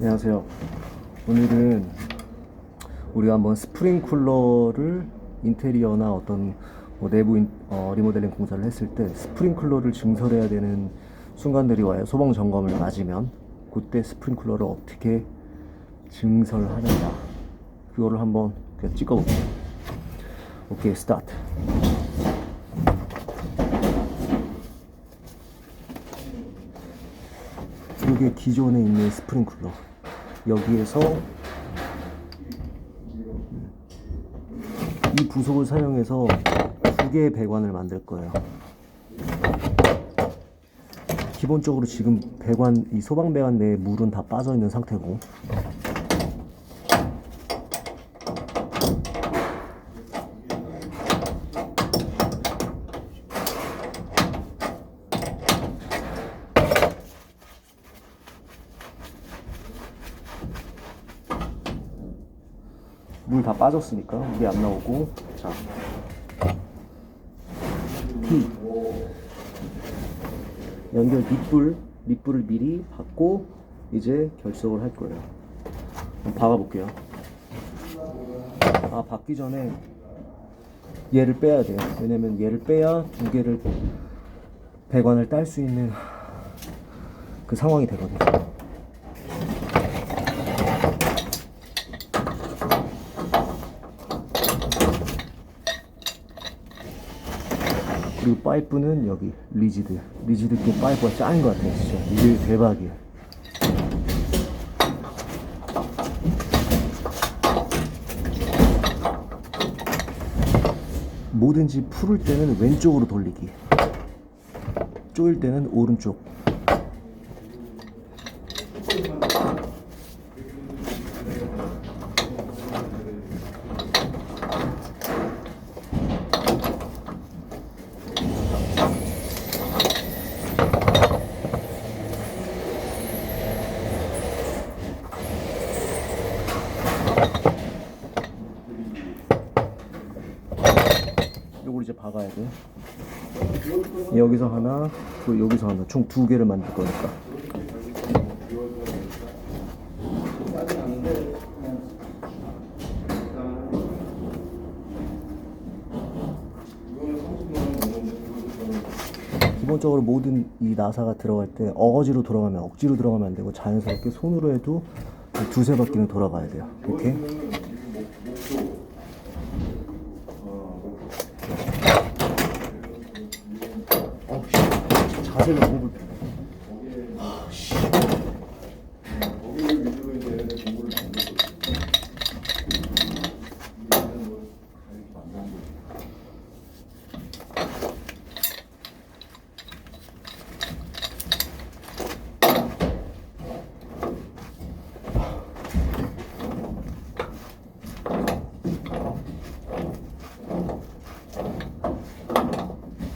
안녕하세요. 오늘은 우리가 한번 스프링 쿨러를 인테리어나 어떤 뭐 내부 인- 어, 리모델링 공사를 했을 때 스프링 쿨러를 증설해야 되는 순간들이 와요. 소방 점검을 맞으면 그때 스프링 쿨러를 어떻게 증설하는가 그거를 한번 그냥 찍어볼게요. 오케이 스타트. 이게 기존에 있는 스프링클러 여기에서 이 부속을 사용해서 두 개의 배관을 만들 거예요. 기본적으로 지금 배관 이 소방 배관 내에 물은 다 빠져 있는 상태고 물 다 빠졌으니까 물이 안 나오고. 자. P 연결 밑불 밑불을 미리 받고 이제 결석을 할 거예요. 한번 박아볼게요. 아 받기 전에 얘를 빼야 돼요. 왜냐면 얘를 빼야 두 개를 배관을 딸 수 있는 그 상황이 되거든요 그리고 파이프는 여기 리지드 리지드 게 파이프가 짱인 것 같아요 진짜. 이게 대박이에요. 뭐든지 풀을 때는 왼쪽으로 돌리기. 쪼일 때는 오른쪽 요걸 이제 박아야 돼. 여기서 하나 또 여기서 하나. 총 두 개를 만들 거니까. 기본적으로 모든 이 나사가 들어갈 때 어거지로 돌아가면 억지로 들어가면 안 되고 자연스럽게 손으로 해도 두세 바퀴는 돌아가야 돼요. 오케이? 쟤는 공부